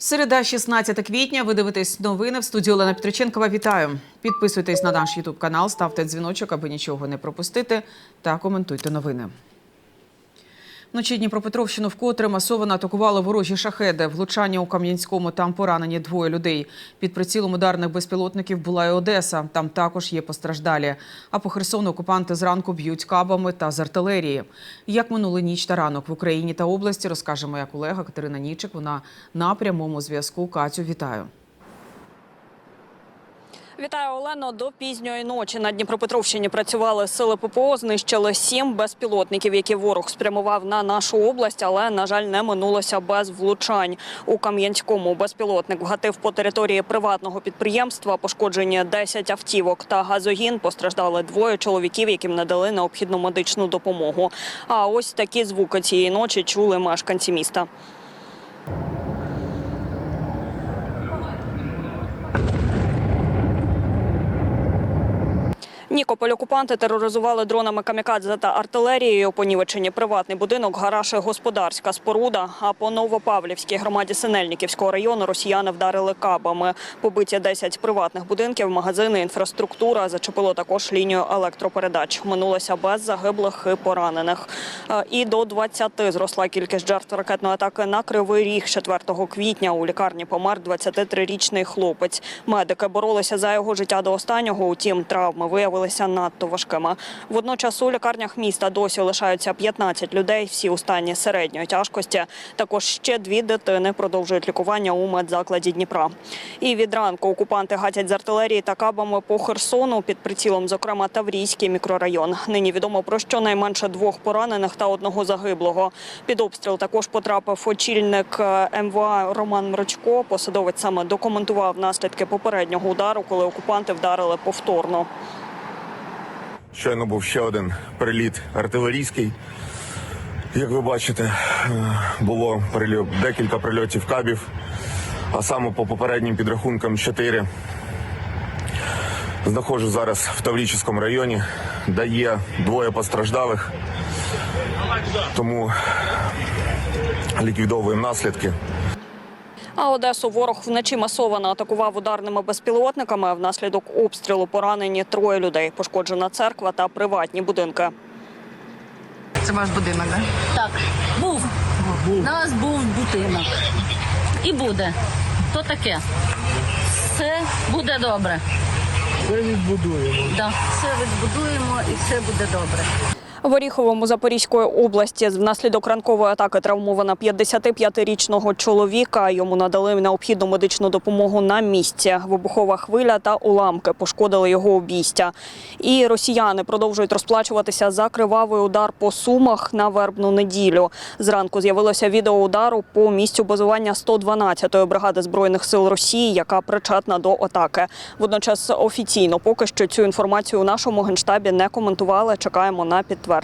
Середа, 16 квітня. Ви дивитесь новини в студії Олена Петриченкова. Вітаю. Підписуйтесь на наш Ютуб канал, ставте дзвіночок, аби нічого не пропустити, та коментуйте новини. Вночі Дніпропетровщину вкотре масово атакували ворожі шахеди. Влучання у Кам'янському там поранені двоє людей. Під прицілом ударних безпілотників була і Одеса. Там також є постраждалі. А по Херсону окупанти зранку б'ють кабами та з артилерії. Як минули ніч та ранок в Україні та області, розкаже моя колега Катерина Нічик. Вона на прямому зв'язку. Катю, вітаю. Вітаю, Олено. До пізньої ночі на Дніпропетровщині працювали сили ППО. Знищили сім безпілотників, які ворог спрямував на нашу область, але на жаль, не минулося без влучань. У Кам'янському безпілотник вгатив по території приватного підприємства. Пошкоджені 10 автівок та газогін. Постраждали двоє чоловіків, яким надали необхідну медичну допомогу. А ось такі звуки цієї ночі чули мешканці міста. Нікополь окупанти тероризували дронами камікадзе та артилерією. Понівечені приватний будинок, гараж господарська споруда. А по Новопавлівській громаді Синельниківського району росіяни вдарили кабами. Побиті 10 приватних будинків, магазини, інфраструктура. Зачепило також лінію електропередач. Минулося без загиблих і поранених. Е, І до 20 зросла кількість жертв ракетної атаки на Кривий Ріг 4 квітня. У лікарні помер 23-річний хлопець. Медики боролися за його життя до останнього. Утім, травми виявилися надто важкими. Водночас у лікарнях міста досі лишаються 15 людей, всі у стані середньої тяжкості. Також ще дві дитини продовжують лікування у медзакладі Дніпра. І від ранку окупанти гатять з артилерії та кабами по Херсону під прицілом, зокрема Таврійський мікрорайон. Нині відомо про щонайменше двох поранених та одного загиблого. Під обстріл також потрапив очільник е, МВА Роман Мрочко. Посадовець саме документував наслідки попереднього удару, коли окупанти вдарили повторно. Щойно був ще один приліт артилерійський. Як ви бачите, е, було прильот, декілька прильотів кабів, а саме по попереднім підрахункам чотири. Знаходжу зараз в Таврічському районі, де є двоє постраждалих, тому ліквідовуємо наслідки. А Одесу ворог вночі масово атакував ударними безпілотниками. Внаслідок обстрілу поранені троє людей. Пошкоджена церква та приватні будинки. Це ваш будинок, так? Так, був. У нас був будинок. І буде. То таке. Все буде добре. Все відбудуємо. Да. Все відбудуємо і все буде добре. В Оріховому Запорізької області внаслідок ранкової атаки травмована 55-річного чоловіка. Йому надали необхідну медичну допомогу на місці. Вибухова хвиля та уламки пошкодили його обійстя. І росіяни продовжують розплачуватися за кривавий удар по сумах на вербну неділю. Зранку з'явилося відео удару по місцю базування 112-ї бригади збройних сил Росії, яка причетна до атаки. Водночас офіційно поки що цю інформацію у нашому генштабі не коментували. Чекаємо на підтвердження.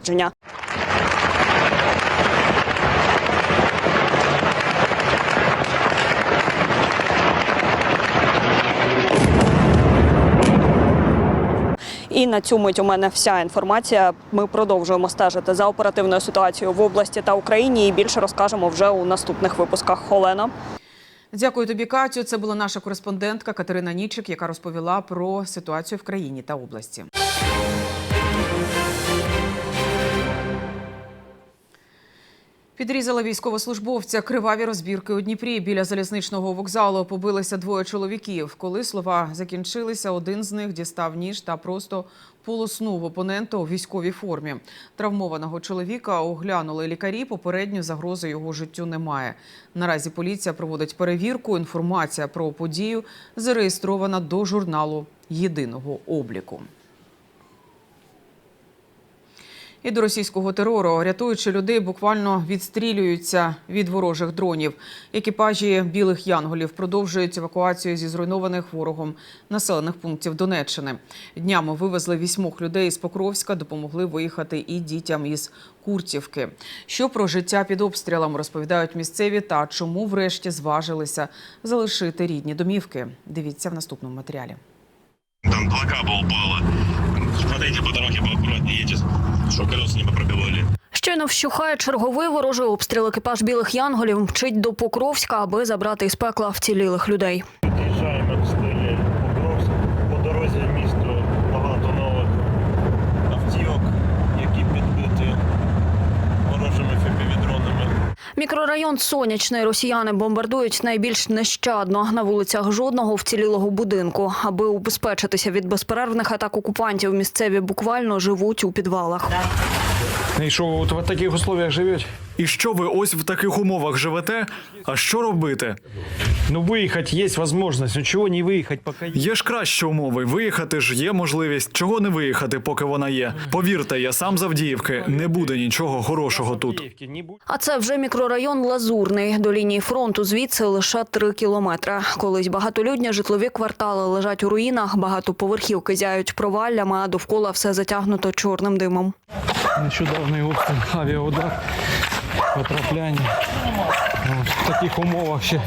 І на цю мить у мене вся інформація. Ми продовжуємо стежити за оперативною ситуацією в області та Україні. І більше розкажемо вже у наступних випусках. Олена. Дякую тобі, Катю. Це була наша кореспондентка Катерина Нічик, яка розповіла про ситуацію в країні та області. Підрізала військовослужбовця криваві розбірки у Дніпрі. Біля залізничного вокзалу побилися двоє чоловіків. Коли слова закінчилися, один з них дістав ніж та просто полоснув опонента у військовій формі. Травмованого чоловіка оглянули лікарі. Попередньо загрози його життю немає. Наразі поліція проводить перевірку. Інформація про подію зареєстрована до журналу єдиного обліку. І до російського терору, рятуючи людей, буквально відстрілюються від ворожих дронів. Екіпажі білих янголів продовжують евакуацію зі зруйнованих ворогом населених пунктів Донеччини. Днями вивезли вісьмох людей з Покровська, допомогли виїхати і дітям із Куртівки. Що про життя під обстрілом розповідають місцеві та чому врешті зважилися залишити рідні домівки. Дивіться в наступному матеріалі. Там два упало. Смотрите, по дороге поаккуратнее едете, что колеса не попробивали. Щойно вщухає черговий ворожий обстріл. Екіпаж білих янголів мчить до Покровська, аби забрати із пекла вцілілих людей. Мікрорайон Сонячний росіяни бомбардують найбільш нещадно. На вулицях жодного вцілілого будинку. Аби убезпечитися від безперервних атак окупантів, місцеві буквально живуть у підвалах. И что, вы вот в таких условиях живете? І що ви ось в таких умовах живете? А що робити? Ну, выехать есть возможность, но чего не выехать, пока есть. Є ж кращі умови. Виїхати ж є можливість. Чого не виїхати, поки вона є? Повірте, я сам з Авдіївки. Не буде нічого хорошого тут. Авдеевки не будет. А це вже мікрорайон Лазурний. До лінії фронту звідси лише три кілометри. Колись багатолюдні житлові квартали лежать у руїнах, багатоповерхівки зяють проваллями, а довкола все затягнуто чорним димом. Нещодавний обстріл, авіаудар, потрапляння. В таких умовах ще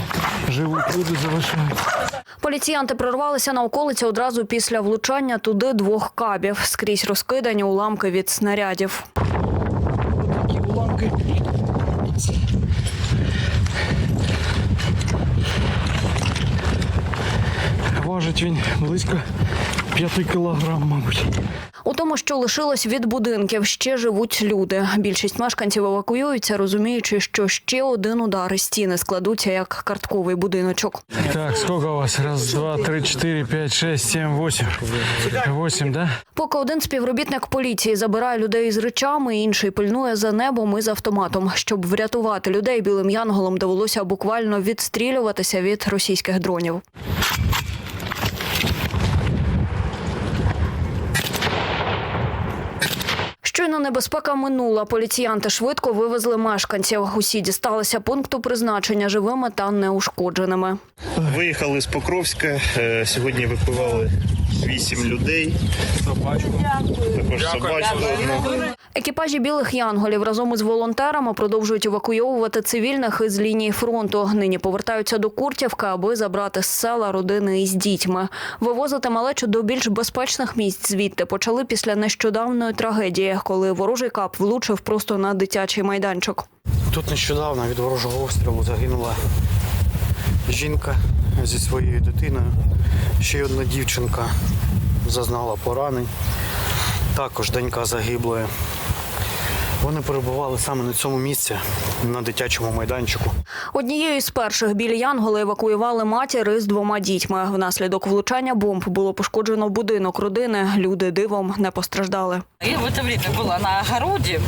живуть люди залишаються. Поліціянти прорвалися на околиці одразу після влучання туди двох кабів. Скрізь розкидані уламки від снарядів. Такі уламки. Важить він близько 5 кілограм, мабуть. У тому, що лишилось від будинків, ще живуть люди. Більшість мешканців евакуюються, розуміючи, що ще один удар і стіни складуться як картковий будиночок. Так, сколько у вас? Раз, два, три, четыре, пять, шесть, семь, восемь. Восемь, да? Поки один співробітник поліції забирає людей з речами, інший пильнує за небом і з автоматом. Щоб врятувати людей, білим янголом довелося буквально відстрілюватися від російських дронів. Щойно небезпека минула. Поліціянти швидко вивезли мешканців. Усі дісталися пункту призначення живими та неушкодженими. Виїхали з Покровська. е, Сьогодні евакуювали вісім людей. Також собачку. Екіпажі білих янголів разом із волонтерами продовжують евакуйовувати цивільних із лінії фронту. Нині повертаються до Куртівка, аби забрати з села родини із дітьми. Вивозити малечу до більш безпечних місць звідти почали після нещодавної трагедії, коли ворожий кап влучив просто на дитячий майданчик. Тут нещодавно від ворожого обстрілу загинула жінка зі своєю дитиною. Ще одна дівчинка зазнала поранень. Також донька загиблої. Вони перебували саме на цьому місці, на дитячому майданчику. Однією із перших білі янголи евакуювали матір із двома дітьми. Внаслідок влучання бомб було пошкоджено будинок родини. Люди дивом не постраждали. Я в это время была на огороде.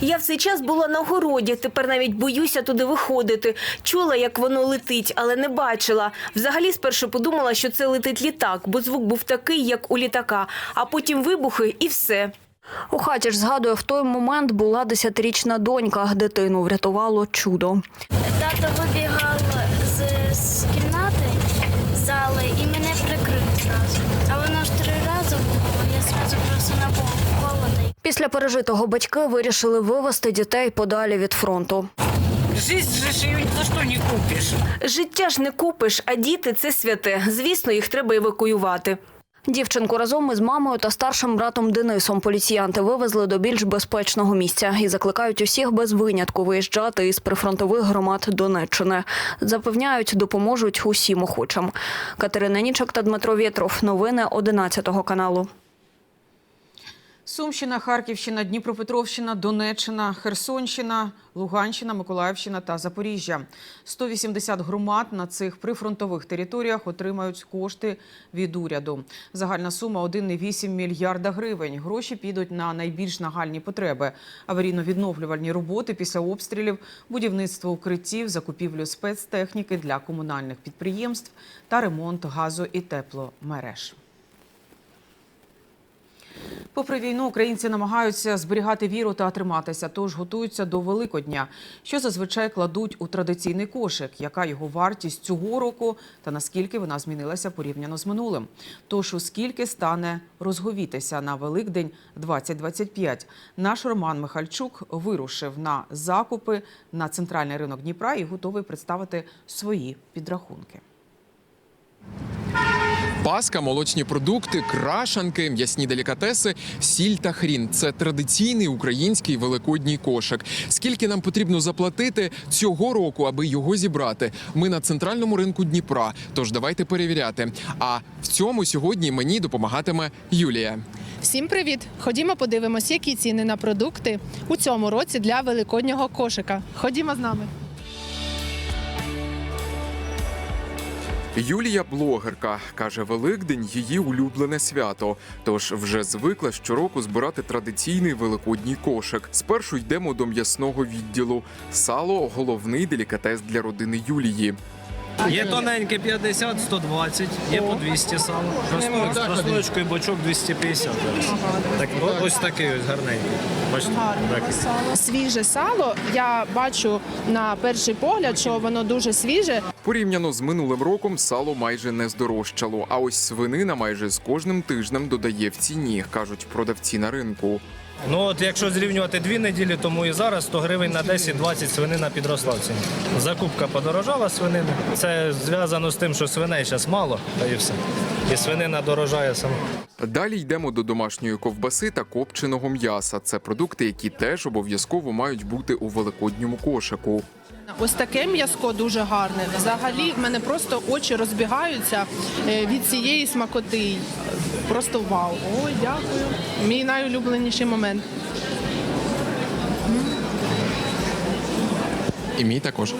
Я в цей час була на городі. Тепер навіть боюся туди виходити. Чула, як воно летить, але не бачила. Взагалі спершу подумала, що це летить літак, бо звук був такий, як у літака. А потім вибухи і все. У хаті ж згадує, в той момент була десятирічна донька. Дитину врятувало чудо. Тато вибігав з, з кімнати, з зали і мене прикрив зразу. А воно ж три рази було, я зразу просто на пол холодний. Після пережитого батьки вирішили вивезти дітей подалі від фронту. Жизнь же ее за что не купишь. Життя ж не купиш, а діти це святе. Звісно, їх треба евакуювати. Дівчинку разом із мамою та старшим братом Денисом поліціянти вивезли до більш безпечного місця і закликають усіх без винятку виїжджати із прифронтових громад Донеччини. Запевняють, допоможуть усім охочим. Катерина Нічок та Дмитро Вєтров. Новини 11 каналу. Сумщина, Харківщина, Дніпропетровщина, Донеччина, Херсонщина, Луганщина, Миколаївщина та Запоріжжя. 180 громад на цих прифронтових територіях отримають кошти від уряду. Загальна сума 1,8 мільярда гривень. Гроші підуть на найбільш нагальні потреби: аварійно-відновлювальні роботи після обстрілів, будівництво укриттів, закупівлю спецтехніки для комунальних підприємств та ремонт газу і тепломереж. Попри війну, українці намагаються зберігати віру та триматися, тож готуються до Великодня, що зазвичай кладуть у традиційний кошик. Яка його вартість цього року та наскільки вона змінилася порівняно з минулим? Тож у скільки стане розговітися на Великдень 2025? Наш Роман Михальчук вирушив на закупи на центральний ринок Дніпра і готовий представити свої підрахунки. Паска, молочні продукти, крашанки, м'ясні делікатеси, сіль та хрін це традиційний український великодній кошик. Скільки нам потрібно заплатити цього року, аби його зібрати? Ми на центральному ринку Дніпра. Тож давайте перевіряти. А в цьому сьогодні мені допомагатиме Юлія. Всім привіт! Ходімо подивимось, які ціни на продукти у цьому році для великоднього кошика. Ходімо з нами. Юлія блогерка каже, Великдень її улюблене свято. Тож вже звикла щороку збирати традиційний великодній кошик. Спершу йдемо до м'ясного відділу. Сало головний делікатес для родини Юлії. Є тоненьке 50, 120, є по 200 сало. З прослоєчкою бочок 250. Так, о- ось такий ось гарненький. Бачите? Так. Свіже сало. Я бачу на перший погляд, що воно дуже свіже. Порівняно з минулим роком сало майже не здорожчало. А ось свинина майже з кожним тижнем додає в ціні, кажуть продавці на ринку. Ну от якщо зрівнювати дві неділі, тому і зараз 100 гривень на 10-20 свинина підросла в ціні. Закупка подорожала свинина. Це зв'язано з тим, що свиней зараз мало, та і все. І свинина дорожає сама. Далі йдемо до домашньої ковбаси та копченого м'яса. Це продукти, які теж обов'язково мають бути у великодньому кошику. Ось таке м'язко дуже гарне. Взагалі, в мене просто очі розбігаються е, від цієї смакоти. Просто вау. Ой, дякую. Мій найулюбленіший момент. І мій також.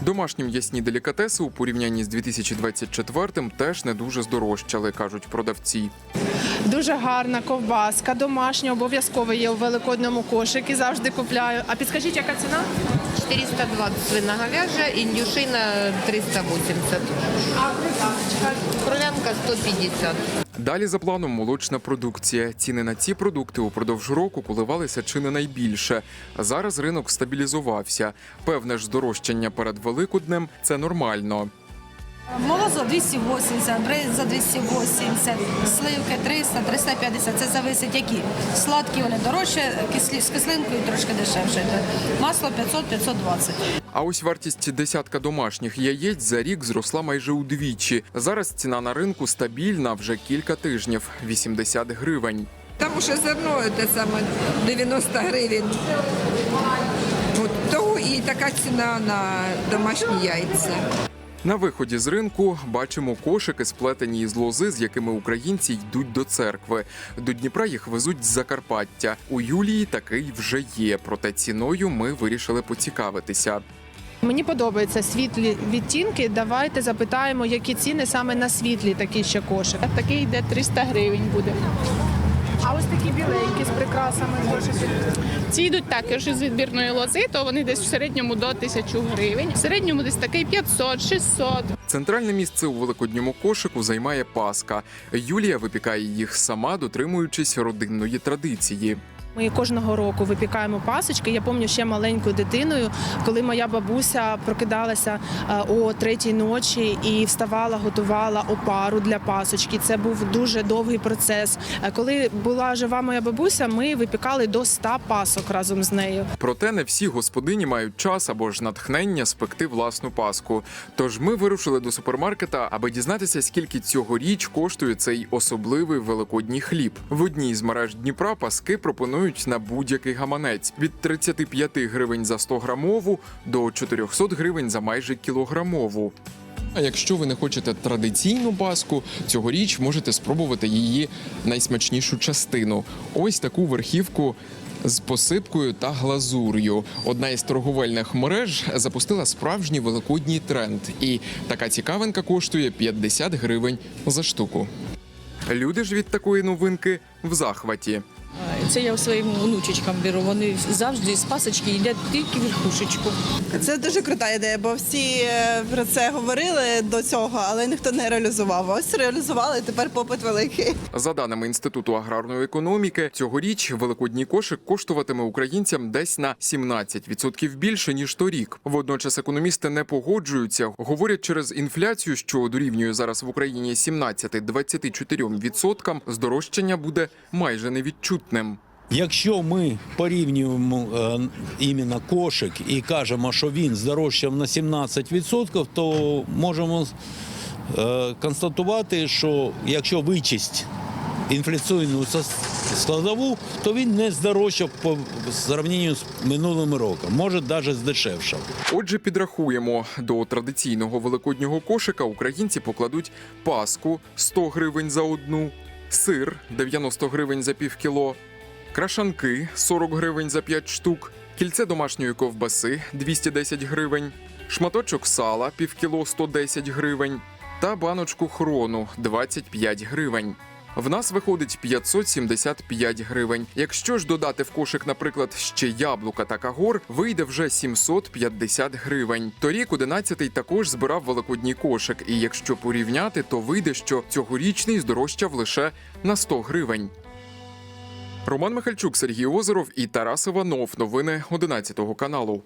Домашні м'ясні делікатеси у порівнянні з 2024-м теж не дуже здорожчали, кажуть продавці. Дуже гарна ковбаска, домашня, обов'язково є у великодному кошику, завжди купляю. А підскажіть, яка ціна? 420 свиноговяжа, індюшина 380. А крутачка? Кролянка 150. Далі за планом молочна продукція. Ціни на ці продукти упродовж року коливалися чи не найбільше. Зараз ринок стабілізувався. Певне ж здорожчання перед Великоднем це нормально. Молозо 280, бринза 280, сливки 300, 350. Це зависить які. Сладкі вони дорожче, кислі, з кислинкою трошки дешевше. Масло 500-520. А ось вартість десятка домашніх яєць за рік зросла майже удвічі. Зараз ціна на ринку стабільна вже кілька тижнів 80 гривень. Тому що зерно те саме 90 гривень. От того і така ціна на домашні яйця. На виході з ринку бачимо кошики, сплетені із лози, з якими українці йдуть до церкви. До Дніпра їх везуть з Закарпаття. У Юлії такий вже є. Проте ціною ми вирішили поцікавитися. Мені подобаються світлі відтінки. Давайте запитаємо, які ціни саме на світлі такі ще кошик. Такий йде 300 гривень буде. А ось такі біленькі з прикрасами кошики. Ці йдуть також із відбірної лози, то вони десь в середньому до 1000 гривень. В середньому десь такий 500, 600. Центральне місце у великодньому кошику займає Паска. Юлія випікає їх сама, дотримуючись родинної традиції. Ми кожного року випікаємо пасочки. Я пам'ятаю ще маленькою дитиною, коли моя бабуся прокидалася е, о третій ночі і вставала, готувала опару для пасочки. Це був дуже довгий процес. Е, Коли була жива моя бабуся, ми випікали до 100 пасок разом з нею. Проте не всі господині мають час або ж натхнення спекти власну паску. Тож ми вирушили до супермаркета, аби дізнатися, скільки цьогоріч коштує цей особливий великодній хліб. В одній з мереж Дніпра паски пропонують на будь-який гаманець від 35 гривень за 100 грамову до 400 гривень за майже кілограмову. А якщо ви не хочете традиційну паску, цьогоріч можете спробувати її найсмачнішу частину. Ось таку верхівку. З посипкою та глазур'ю одна із торговельних мереж запустила справжній великодній тренд, і така цікавинка коштує 50 гривень за штуку. Люди ж від такої новинки в захваті. Це я своїм внучечкам беру. Вони завжди з пасочки їдять тільки верхушечку. Це дуже крута ідея, бо всі е, про це говорили до цього, але ніхто не реалізував. Ось реалізували, тепер попит великий. За даними інституту аграрної економіки, цьогоріч великодній кошик коштуватиме українцям десь на 17% більше ніж торік. Водночас економісти не погоджуються. Говорять, через інфляцію, що дорівнює зараз в Україні 17-24%, здорожчання буде майже невідчутним. Якщо ми порівнюємо е, іменно кошик і кажемо, що він здорожчав на 17%, то можемо е, констатувати, що якщо вичесть інфляційну складову, то він не здорожчав по зрівнянню з минулим роком, може навіть здешевшав. Отже, підрахуємо до традиційного великоднього кошика українці покладуть паску 100 гривень за одну, сир 90 гривень за пів кіло, крашанки 40 гривень за 5 штук, кільце домашньої ковбаси 210 гривень, шматочок сала пів кіло 110 гривень та баночку хрону 25 гривень. В нас виходить 575 гривень. Якщо ж додати в кошик, наприклад, ще яблука та кагор, вийде вже 750 гривень. Торік 11-й також збирав великодній кошик, і якщо порівняти, то вийде, що цьогорічний здорожчав лише на 100 гривень. Роман Михальчук, Сергій Озеров і Тарас Іванов. Новини 11 каналу.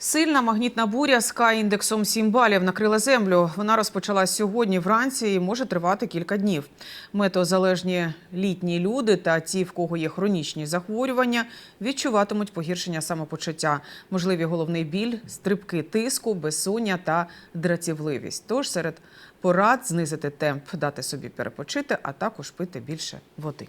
Сильна магнітна буря з К-індексом 7 балів накрила землю. Вона розпочалась сьогодні вранці і може тривати кілька днів. Метеозалежні літні люди та ті, в кого є хронічні захворювання, відчуватимуть погіршення самопочуття, можливі головний біль, стрибки тиску, безсоння та дратівливість. Тож серед порад знизити темп, дати собі перепочити, а також пити більше води.